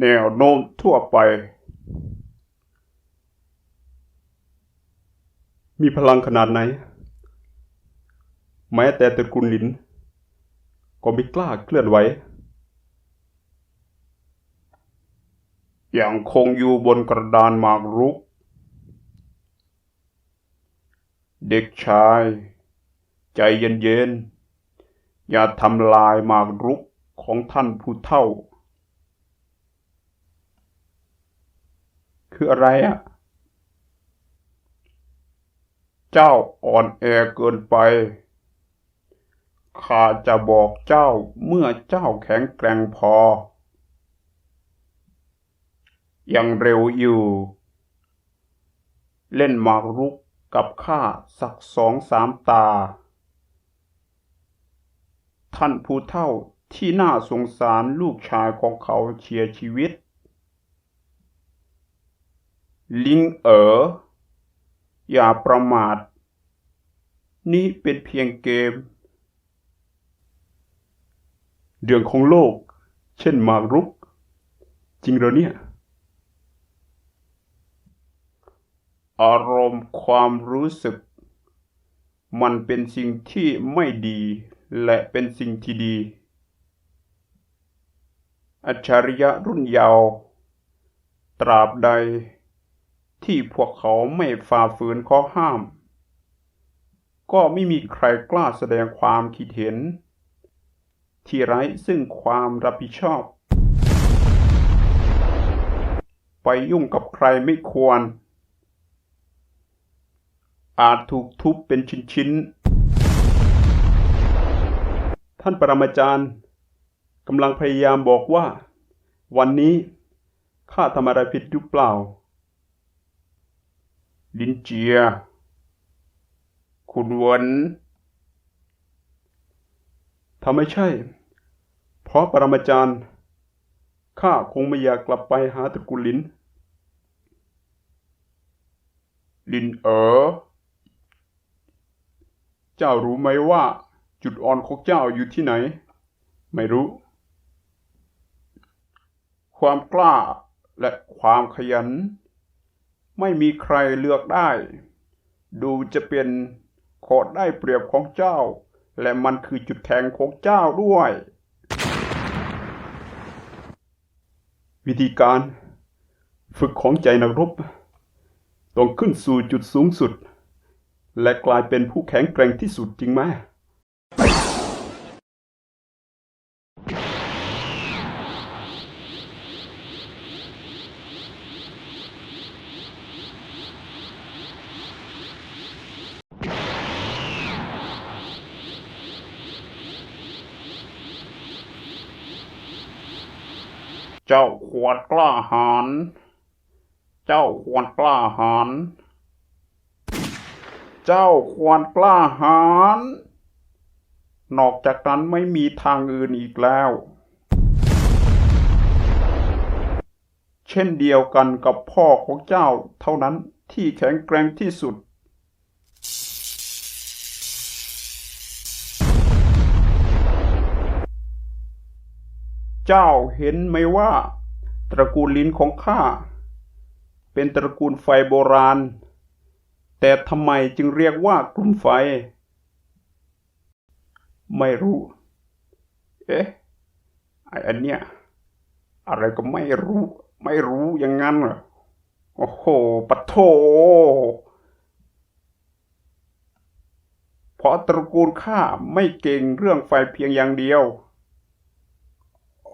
แนวโน้มทั่วไป มีพลังขนาดไหน แม้แต่ตระกูลหลิน ก็ไม่กล้าเคลื่อนไหวอย่างคงอยู่บนกระดานหมากรุก เด็กชาย ใจเย็นๆ อย่าทำลายหมากรุกของท่านผู้เฒ่า คืออะไรอะ เจ้าอ่อนแอเกินไป ข้าจะบอกเจ้าเมื่อเจ้าแข็งแกร่งพอ ยังเร็วอยู่ เล่นหมากรุกกับข้าสักสองสามตา ท่านผู้เฒ่าที่น่าสงสารลูกชายของเขาเชียชีวิต ลิงเอ๋ออย่าประมาท นี่เป็นเพียงเกม เรื่องของโลก เช่นมากรุก จริงเหรอเนี่ย อารมณ์ความรู้สึก มันเป็นสิ่งที่ไม่ดี และเป็นสิ่งที่ดี อัจฉริยะรุ่นยาว ตราบใด ที่พวกเขาไม่ฝ่าฝืนข้อห้าม ก็ไม่มีใครกล้าแสดงความคิดเห็น ที่ไร้ซึ่งความรับผิดชอบ ไปยุ่งกับใครไม่ควร อาจถูกทุบเป็นชิ้นๆ ท่านปรมาจารย์กำลังพยายามบอกว่า วันนี้ข้าทำอะไรผิดหรือเปล่า ลินเจีย คุณเหวนถ้าไม่ใช่ เพราะปรมาจารย์ข้าคงไม่อยากกลับไปหาตระกูลลิน ลินเอ๋อ เจ้ารู้ไหมว่าจุดอ่อนของเจ้าอยู่ที่ไหน ไม่รู้ ความกล้าและความขยัน ไม่มีใครเลือกได้ ดูจะเป็นขอได้เปรียบของเจ้า และมันคือจุดแทงของเจ้าด้วย วิธีการฝึกของใจนักรบต้องขึ้นสู่จุดสูงสุด และกลายเป็นผู้แข็งแกร่งที่สุดจริงไหม เจ้าขวดกล้าหาญเจ้าควรกล้าหาญเจ้าควรกล้าหาญนอกจากนั้นไม่มีทางอื่นอีกแล้ว เช่นเดียวกันกับพ่อของเจ้าเท่านั้นที่แข็งแกร่งที่สุด เจ้าเห็นไหมว่า ตระกูลลินของข้า เป็นตระกูลไฟโบราณ แต่ทำไมจึงเรียกว่ากลุ่มไฟ ไม่รู้ เอ๊ะไออันเนี้ยอะไรก็ไม่รู้ ไม่รู้อย่างนั้นเหรอโอ้โหปะโถเพราะตระกูลข้าไม่เก่งเรื่องไฟเพียงอย่างเดียว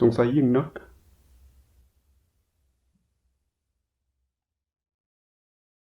สงสัยยิ่งนัก